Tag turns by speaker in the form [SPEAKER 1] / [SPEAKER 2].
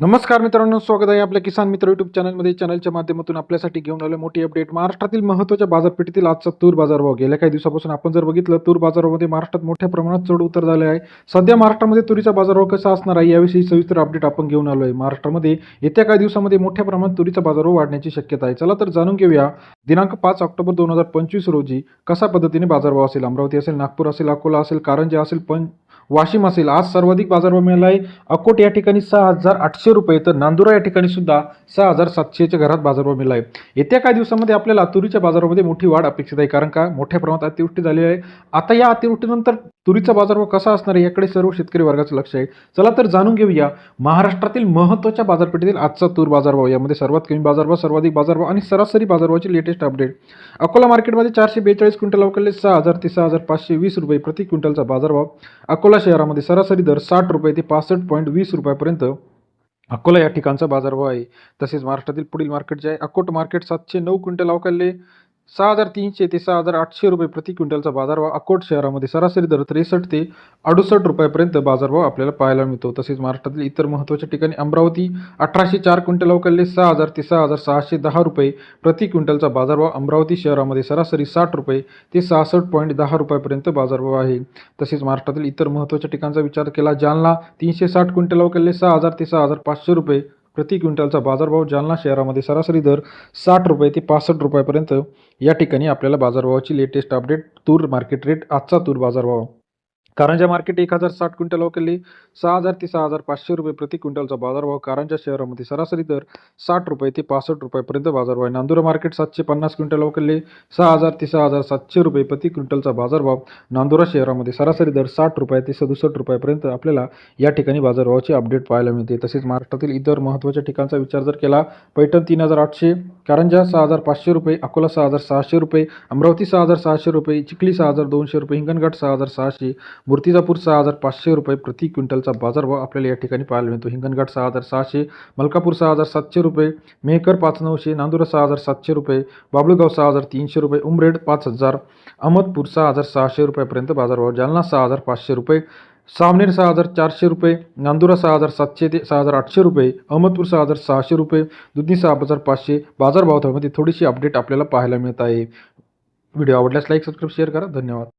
[SPEAKER 1] नमस्कार मित्रांनो स्वागत आहे आपल्या किसान मित्र युट्यूब चॅनलमध्ये चॅनलच्या माध्यमातून आपल्यासाठी घेऊन आलो मोठी अपडेट महाराष्ट्रातील महत्त्वाच्या बाजारपेठेतील आजचा तूर बाजारभाव गेल्या काही दिवसापासून आपण जर बघितलं तूर बाजारामध्ये महाराष्ट्रात मोठ्या प्रमाणात चढ उतर झाले आहे. सध्या महाराष्ट्रामध्ये तुरीचा बाजारभाव कसा असणार आहे याविषयी सविस्तर अपडेट आपण घेऊन आलो आहे महाराष्ट्रामध्ये येत्या काही दिवसामध्ये मोठ्या प्रमाणात तुरीचा बाजारभाव वाढण्याची शक्यता आहे. चला तर जाणून घेऊया दिनांक पाच ऑक्टोबर दोन हजार पंचवीस रोजी कशा पद्धतीने बाजारभाव असेल अमरावती असेल नागपूर असेल अकोला असेल कारंजा असेल पण वाशिम असेल. आज सर्वाधिक बाजारभाव मिळाला आहे अकोट या ठिकाणी सहा हजार आठशे रुपये. तर नांदुरा या ठिकाणी सुद्धा सहा हजार सातशेच्या घरात बाजारभाव मिळाला आहे येत्या काही दिवसामध्ये आपल्याला तुरीच्या बाजारामध्ये मोठी वाढ अपेक्षित आहे. कारण का? मोठ्या प्रमाणात अतिवृष्टी झालेली आहे. आता या अतिवृष्टीनंतर तुरीचा बाजारभाव कसा असणार आहे याकडे सर्व शेतकरी वर्गाचं लक्ष आहे. चला तर जाणून घेऊया. महाराष्ट्रातील महत्त्वाच्या बाजारपेठेतील आजचा तूर बाजारभाव. यामध्ये सर्वात कमी बाजारभाव सर्वाधिक बाजारभाव आणि सरासरी बाजारभावाची लेटेस्ट अपडेट अकोला मार्केटमध्ये चारशे बेचाळीस क्विंटल अवकलले सहा हजार ते सहा हजार पाचशे वीस रुपये प्रति क्विंटलचा बाजारभाव. अकोला शहरामध्ये सरासरी दर साठ रुपये ते पासष्ट पॉईंट वीस रुपयापर्यंत अकोला या ठिकाणचा बाजारभाव आहे. तसेच महाराष्ट्रातील पुढील मार्केट जे आहे अकोट मार्केट सातशे नऊ क्विंटल अवकालले सहा हजार तीनशे ते सहा हजार आठशे रुपये प्रति क्विंटलचा बाजारभाव अकोट शहरामध्ये सरासरी दर त्रेसष्ट ते अडुसष्ट रुपयापर्यंत बाजारभाव आपल्याला पाहायला मिळतो. तसेच महाराष्ट्रातील इतर महत्त्वाच्या ठिकाणी अमरावती अठराशे चार क्विंटल अवकालले सहा हजार ते सहा हजार सहाशे दहा रुपये प्रति क्विंटलचा बाजारभाव अमरावती शहरामध्ये सरासरी साठ रुपये ते सहासष्ट पॉईंट दहा रुपयापर्यंत बाजारभाव आहे. तसेच महाराष्ट्रातील इतर महत्त्वाच्या ठिकाणचा विचार केला जालना तीनशे साठ क्विंटल अवकालले सहा हजार ते सहा हजार पाचशे रुपये प्रति क्विंटलचा बाजारभाव जालना शहरामध्ये सरासरी दर साठ रुपये ते पासष्ट रुपयापर्यंत. या ठिकाणी आपल्याला बाजारभावाची लेटेस्ट अपडेट तूर मार्केट रेट आजचा तूर बाजारभाव. कारंजा मार्केट एक हजार साठ क्विंटल अवकली सहा हजार ते सहा हजार पाचशे रुपये प्रति क्विंटलचा बाजारभाव. कारंजा शहरामध्ये सरासरी दर साठ रुपये ते पासष्ट रुपयापर्यंत बाजारभाव आहे. नांदुरा मार्केट सातशे पन्नास क्विंटल अवकले सहा हजार ते सहा हजार सातशे रुपये प्रति क्विंटलचा बाजारभाव. नांदुरा शहरामध्ये सरासरी दर साठ रुपये ते सदुसष्ट रुपयापर्यंत आपल्याला या ठिकाणी बाजारभावाची अपडेट पाहायला मिळते. तसेच महाराष्ट्रातील इतर महत्त्वाच्या ठिकाणचा विचार जर केला पैठण तीन हजार आठशे कारंजा सहा हजार पाचशे रुपये अकोला सहा हजार सहाशे रुपये अमरावती सहा हजार सहाशे रुपये चिखली सहा हजार दोनशे रुपये हिंगणघाट सहा हजार सहाशे मूर्तिजापूर सहा हजार पाचशे रुपये प्रति क्विंटलचा बाजारभाव आपल्याला या ठिकाणी पाहायला मिळतो हिंगणघाट सहा हजार सहाशे मलकापूर सहा हजार सातशे रुपये मेहकर पाच नऊशे नांदुरा सहा हजार सातशे रुपये बाबळगाव सहा हजार तीनशे रुपये उमरेड पाच हजार अहमदपूर सहा हजार सहाशे रुपयापर्यंत बाजारभाव जालना सहा हजार पाचशे रुपये सामनेर सहा हजार चारशे रुपये नांदुरा सहा हजार सातशे ते सहा हजार आठशे रुपये अहमदपूर सहा हजार सहाशे रुपये दुधनी सहा हजार पाचशे बाजारभावामध्ये थोडीशी अपडेट आपल्याला पाहायला मिळत आहे व्हिडिओ आवडल्यास लाईक सबस्क्राईब शेअर करा धन्यवाद